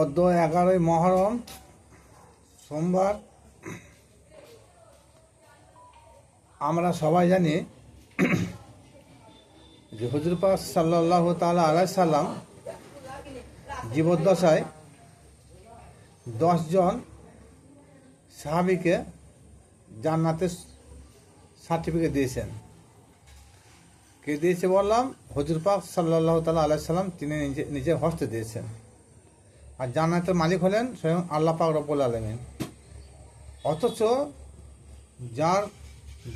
অদ্য এগারোই মহরম, সোমবার। আমরা সবাই জানি যে হজুর পাক সাল্লাহ তালা আলাই সাল্লাম জীবদ্দশায় দশজন সাহাবিকে জান্নাতের সার্টিফিকেট দিয়েছেন। কে দিয়েছে বললাম? হজুর পাক সাল্লাহ তালা আলাই সাল্লাম তিনি নিজে নিজের হস্তে দিয়েছেন। আর জান্নাতের মালিক হলেন স্বয়ং আল্লাহ পাক রব্বুল আলমিন। অথচ যার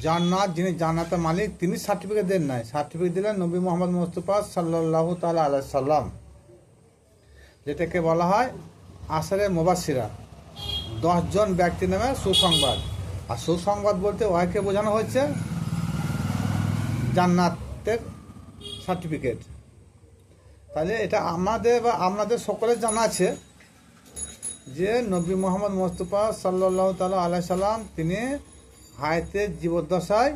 জান্নাত, যিনি জান্নাতের মালিক, তিনি সার্টিফিকেট দেন নাই। সার্টিফিকেট দিলেন নবী মোহাম্মদ মুস্তফা সাল্লাহ তালা আলাই সাল্লাম। যেটাকে বলা হয় আসারে মোবাসিরা দশজন ব্যক্তি নামে সুসংবাদ। আর সুসংবাদ বলতে ওয়াইকে বোঝানো হচ্ছে জান্নাতের সার্টিফিকেট তাহলে এটা আমাদের বা আপনাদের সকলের জানা আছে যে নবী মোহাম্মদ মোস্তফা সাল্লাহ তালা আলাই সাল্লাম তিনি হায়াতে জীবদ্দশায়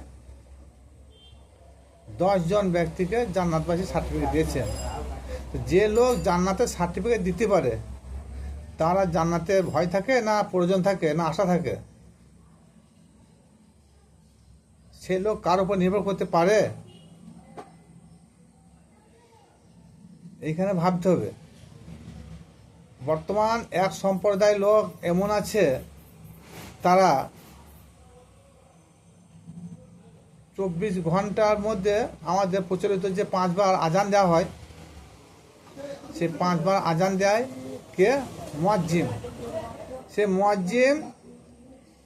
দশজন ব্যক্তিকে জান্নাতবাসী সার্টিফিকেট দিয়েছেন। যে লোক জান্নাতের সার্টিফিকেট দিতে পারে, তারা জান্নাতে ভয় থাকে না প্রয়োজন থাকে না আশা থাকে? সে লোক কার উপর নির্ভর করতে পারে? এইখানে ভাবতে হবে। বর্তমান এক সম্প্রদায় লোক এমন আছে, তারা চব্বিশ ঘণ্টার মধ্যে আমাদের প্রচলিত যে পাঁচবার আজান দেওয়া হয় সে পাঁচবার আজান দেয় কে? মুয়াজ্জিম সে মুয়াজ্জিম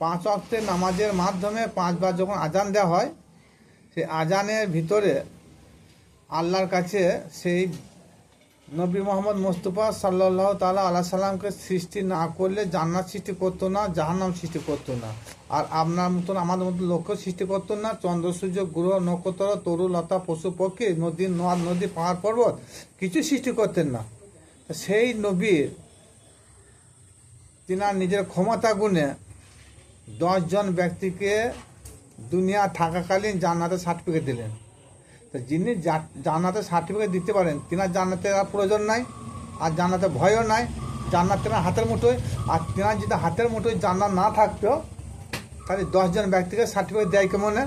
পাঁচ অক্টের নামাজের মাধ্যমে পাঁচবার যখন আজান দেওয়া হয়, সেই আজানের ভিতরে আল্লাহর কাছে সেই নবী মোহাম্মদ মুস্তফা সাল্লাহ তালা আল্লাহ সাল্লামকে সৃষ্টি না করলে জান্নাত সৃষ্টি করতো না, জাহান্নাম সৃষ্টি করতো না। আর আপনার মতন, আমাদের মতন লক্ষ্য সৃষ্টি করতো না। চন্দ্র, সূর্য, গ্রহ, নক্ষত্র, তরু, লতা, পশু, পক্ষী, নদী নদ নদী, পাহাড়, পর্বত কিছু সৃষ্টি করতেন না। সেই নবীর তিনার নিজের ক্ষমতা গুণে দশজন ব্যক্তিকে দুনিয়া থাকাকালীন জান্নাতের সার্টিফিকেট দিলেন। তো যিনি জান্নাতের সার্টিফিকেট দিতে পারেন, তিনার জান্নাতের আর প্রয়োজন নাই, আর জান্নাতে ভয়ও নাই, জান্নাত তেনার হাতের মুঠোয়, আর তেনার যদি হাতের মুঠোয় জান্নাত না থাকতো, তাহলে দশজন ব্যক্তিকে সার্টিফিকেট দেয় কেমনে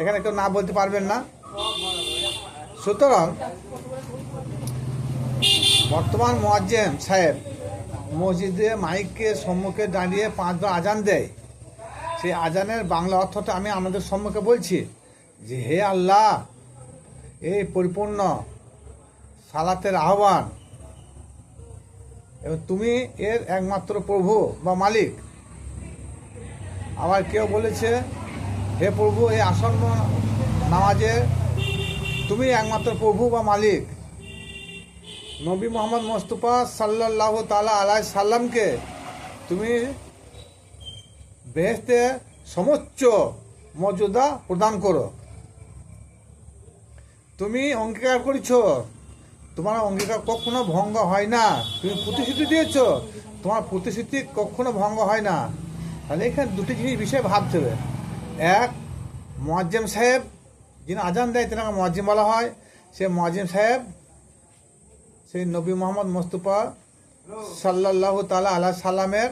এখানে কেউ না বলতে পারবেন না। সুতরাং, বর্তমান মোয়াজ্জেম সাহেব মসজিদে মাইকের সম্মুখে দাঁড়িয়ে পাঁচবার আজান দেয়। সেই আজানের বাংলা অর্থটা আমি আমাদের সম্মুখে বলছি। যে হে আল্লাহ এই পরিপূর্ণ সালাতের আহ্বান। এবং তুমি এর একমাত্র প্রভু বা মালিক। আবার কেউ বলেছে, হে প্রভু এই আসন্ন নামাজে তুমি একমাত্র প্রভু বা মালিক। নবী মোহাম্মদ মোস্তফা সাল্লাহ তালা আলাই সাল্লামকে তুমি বেহেস্তে সমুচ্চ মর্যাদা প্রদান করো। তুমি অঙ্গীকার করেছ। তোমার অঙ্গীকার কখনো ভঙ্গ হয় না। তুমি প্রতিশ্রুতি দিয়েছ। তোমার প্রতিশ্রুতি কখনো ভঙ্গ হয় না। তাহলে এখানে দুটি জিনিস বিষয়ে ভাবতে হবে। এক, মোয়াজ্জেম সাহেব, যিনি আজান দেয়, তেনাকে মোয়াজ্জিম বলা হয়। সে মোয়াজ্জিম সাহেব, সেই নবী মোহাম্মদ মোস্তফা সাল্লাহ তালা আল্লাহ সাল্লামের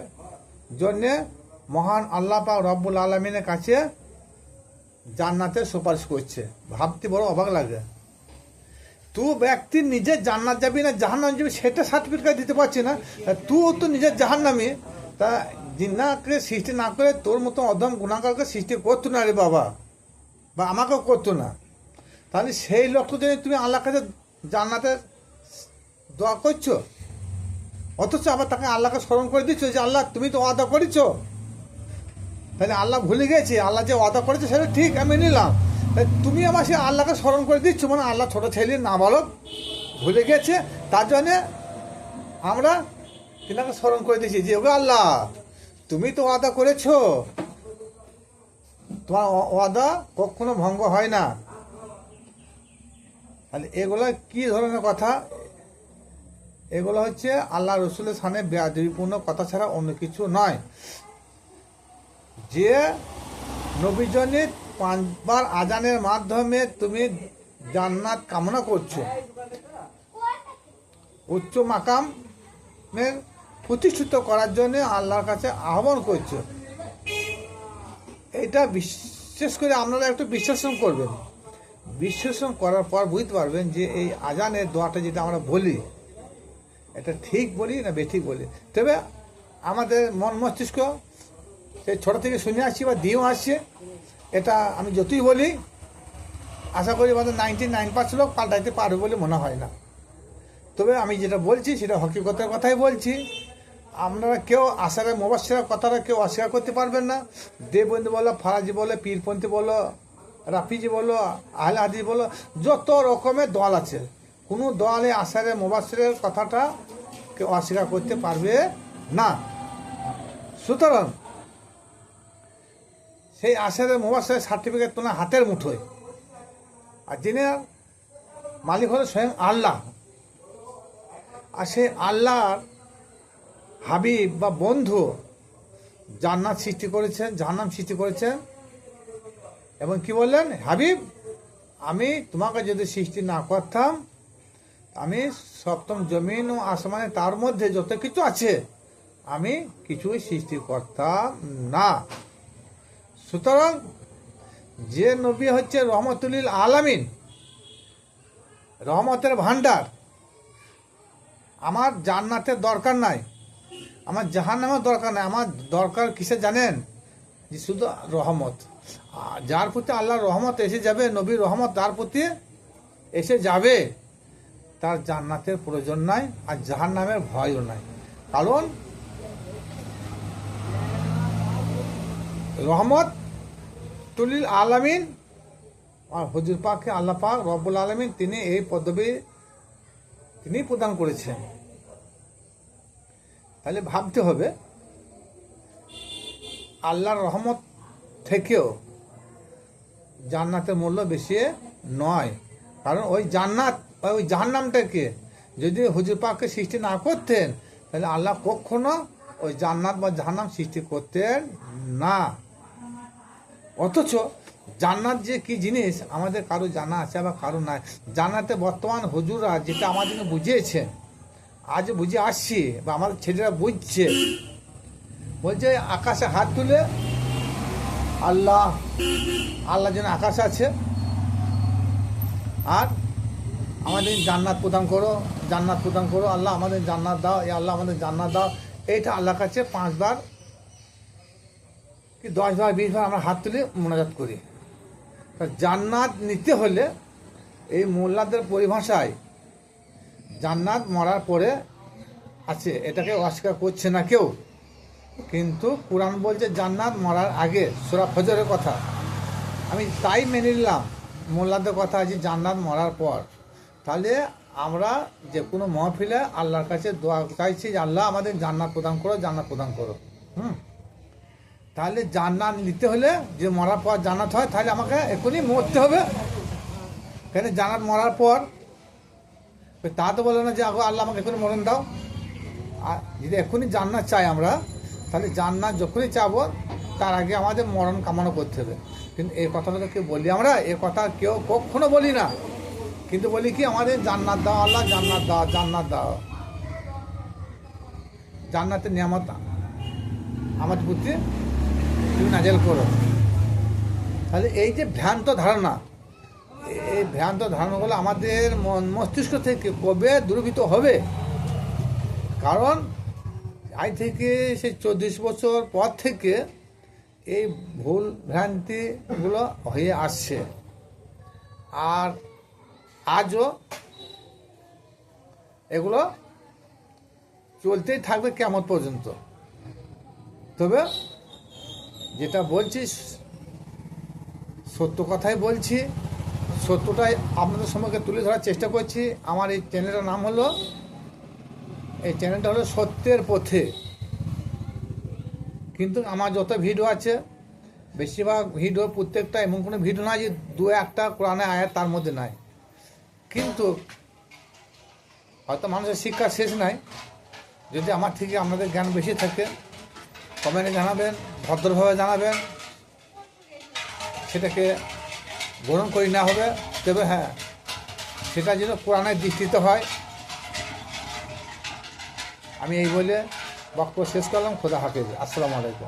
জন্যে মহান আল্লাহ পাক রব্বুল আলমিনের কাছে জান্নাতের সুপারিশ করছে। ভাবতে বড় অবাক লাগে। তুই ব্যক্তি নিজে জান্নাত যাবি না জাহান জাহান্নাম যাবি, সেটা সার্টিফিকেট দিতে পারছি না। তুই তো নিজের জাহান জাহান্নামি। তা জিন্নাকে সৃষ্টি না করে তোর মতো অধম গুণাকারকে সৃষ্টি করতো না রে বাবা। বা আমাকেও করতো না। তাহলে সেই লক্ষ্য যদি তুমি আল্লাহ কাছে জান্নাতের দোয়া করছ? অথচ আবার তাকে আল্লাহকে স্মরণ করে দিচ্ছ যে, আল্লাহ, তুমি তো অদা করেছ? তাহলে আল্লাহ ভুলে গেছে। আল্লাহ যে অদা করেছে সেটা ঠিক, আমি নিলাম। তুমি আমার সে আল্লাহকে স্মরণ করে দিচ্ছ মানে আল্লাহ ছোটো ছেলে না বলো ভুলে গেছে, তার জন্যে আমরা তিনাকে স্মরণ করে দিয়েছি যে, ওগো আল্লাহ, তুমি তো ওয়াদা করেছ। তোমার ওয়া- ওয়াদা কখনো ভঙ্গ হয় না। তাহলে এগুলো কি ধরনের কথা? এগুলো হচ্ছে আল্লাহ রসুলের সামনে বেয়াদবিপূর্ণ কথা ছাড়া অন্য কিছু নয়। যে নবীজনের পাঁচবার আজানের মাধ্যমে তুমি জান্নাত কামনা করছ। উচ্চ মাকামের প্রতিষ্ঠিত করার জন্য আল্লাহর কাছে আহ্বান করছ। এটা বিশেষ করে আপনারা একটু বিশ্লেষণ করবেন। বিশ্লেষণ করার পর বুঝতে পারবেন যে এই আজানের দোয়াটা যেটা আমরা বলি, এটা ঠিক বলি না বেঠিক বলি? তবে আমাদের মন মস্তিষ্ক সেই ছোটো থেকে শুনে আসছি বা দিয়েও আসছে এটা আমি যতই বলি, আশা করি আমাদের নাইনটি নাইন পার্সেন্ট লোক পাল্টাইতে পারবে বলে মনে হয় না। তবে আমি যেটা বলছি, সেটা হকিকতের কথাই বলছি। আপনারা কেউ আশারে মোবাসের কথাটা কেউ অস্বীকার করতে পারবেন না। দেববন্ধু বলো, ফারাজি বলো, পীরপন্থী বলো, রাফিজি বলো আহলে হাদি বলো, যত রকমের দল আছে, কোনো দলে আশারে মোবাসের কথাটা কেউ অস্বীকার করতে পারবে না। সুতরাং সেই আশারে মোবাসের সার্টিফিকেট তোমার হাতের মুঠোয়। আর যিনি মালিক হলো স্বয়ং আল্লাহ। আর সেই আল্লাহর হাবিব বা বন্ধু জান্নাত সৃষ্টি করেছেন, জাহান্নাম সৃষ্টি করেছেন। এবং কি বললেন? হাবিব, আমি তোমাকে যদি সৃষ্টি না করতাম, আমি সপ্তম জমিন ও আসমানে তার মধ্যে যত কিছু আছে, আমি কিছুই সৃষ্টি করতাম না। সুতরাং যে নবী হচ্ছে রহমতুল্লিল আলামিন, রহমতের ভান্ডার আমার জান্নাতের দরকার নাই, আমার জাহান্নামের দরকার নাই। আমার দরকার কিসে জানেন? যে শুধু রহমত। যার প্রতি আল্লাহর রহমত এসে যাবে, নবীর রহমত তার প্রতি এসে যাবে, তার জান্নাতের প্রয়োজন নাই আর জাহান্নামের ভয়ও নাই। কারণ রহমত তুলিল আলামিন আর হজুর পাককে আল্লাহ পাক রব্বুল আলমিন তিনি এই পদবী তিনি প্রদান করেছেন। তাহলে ভাবতে হবে, আল্লাহর রহমত থেকেও জান্নাতের মূল্য বেশি নয়। কারণ ওই জান্নাত, ওই জাহান্নামটাকে যদি হুজুর পাককে সৃষ্টি না করতেন, তাহলে আল্লাহ কখনো ওই জান্নাত বা জাহান্নাম সৃষ্টি করতেন না। অথচ জান্নাত যে কি জিনিস, আমাদের কারও জানা আছে বা কারও নাই। জান্নাতে বর্তমান হুজুররা যেটা আমাদেরকে বুঝিয়েছেন, আজ বুঝে আসছি বা আমার ছেলেরা বুঝছে। বলছে, আকাশে হাত তুলে আল্লাহ আল্লাহ যেন আকাশ আছে। আর আমাদের জান্নাত প্রদান করো, জান্নাত প্রদান করো, আল্লাহ আমাদের জান্নাত দাও, এ আল্লাহ আমাদের জান্নাত দাও। এইটা আল্লাহর কাছে পাঁচবার কি দশ বার, বিশ বার আমরা হাত তুলে মোনাজাত করি। তা জান্নাত নিতে হলে এই মোল্লাদের পরিভাষায় জান্নাত মরার পরে আছে, এটাকে অস্বীকার করছে না কেউ। কিন্তু কোরআন বলছে জান্নাত মরার আগে, সোরা ফজরের কথা। আমি তাই মেনে নিলাম, মোল্লাদের কথা আছে জান্নাত মরার পর। তাহলে আমরা যে কোনো মহফিলে আল্লাহর কাছে দোয়া চাইছি যে, আল্লাহ আমাদের জান্নাত প্রদান করো, জান্নাত প্রদান করো। হুম? তাহলে জান্নাত নিতে হলে যে মরার পর জান্নাত হয়, তাহলে আমাকে এখনই মরতে হবে। কেন? জান্নাত মরার পর। তা তো বলে না যে আগো আল্লাহ আমাকে এখনই মরণ দাও। আর যদি এখনই জান্নাত চাই আমরা, তাহলে জান্নাত যখনই চাবো, তার আগে আমাদের মরণ কামনা করতে হবে। কিন্তু এই কথাটা কেউ বলি আমরা? এ কথা কেউ কখনো বলি না। কিন্তু বলি কি, আমাদের জান্নাত দাও, আল্লাহ, জান্নাত দাও জান্নাত দাও। জান্নাতের নিয়ামত আমাদের প্রতি তুমি নাজেল করো। তাহলে এই যে ভ্রান্ত ধারণা, এই ভ্রান্ত ধারণাগুলো আমাদের মন মস্তিষ্ক থেকে কবে দূরীভূত হবে? কারণ আজ থেকে সেই চব্বিশ বছর পর থেকে এই ভুল ভ্রান্তিগুলো হয়ে আসছে। আর আজও এগুলো চলতেই থাকবে কেমন পর্যন্ত। তবে যেটা বলছি, সত্য কথাই বলছি সত্যটাই আপনাদের সম্মুখে তুলে ধরার চেষ্টা করছি। আমার এই চ্যানেলটার নাম হলো, এই চ্যানেলটা হলো সত্যের পথে। কিন্তু আমার যত ভিডিও আছে, বেশিরভাগ ভিডিও প্রত্যেকটা এমন কোনো ভিডিও নাই যে দু একটা কোরআনে আয়াত তার মধ্যে নাই। কিন্তু হয়তো মানুষের শিক্ষা শেষ নাই। যদি আমার থেকে আপনাদের জ্ঞান বেশি থাকে কমেন্টে জানাবেন, ভদ্রভাবে জানাবেন। সেটাকে গ্রহণ করি না হবে, তবে হ্যাঁ সেটা যেন কোরআনের দৃষ্টিতে হয়। আমি এই বলে বক্তব্য শেষ করলাম, খোদা হাফিজ। আসসালামু আলাইকুম।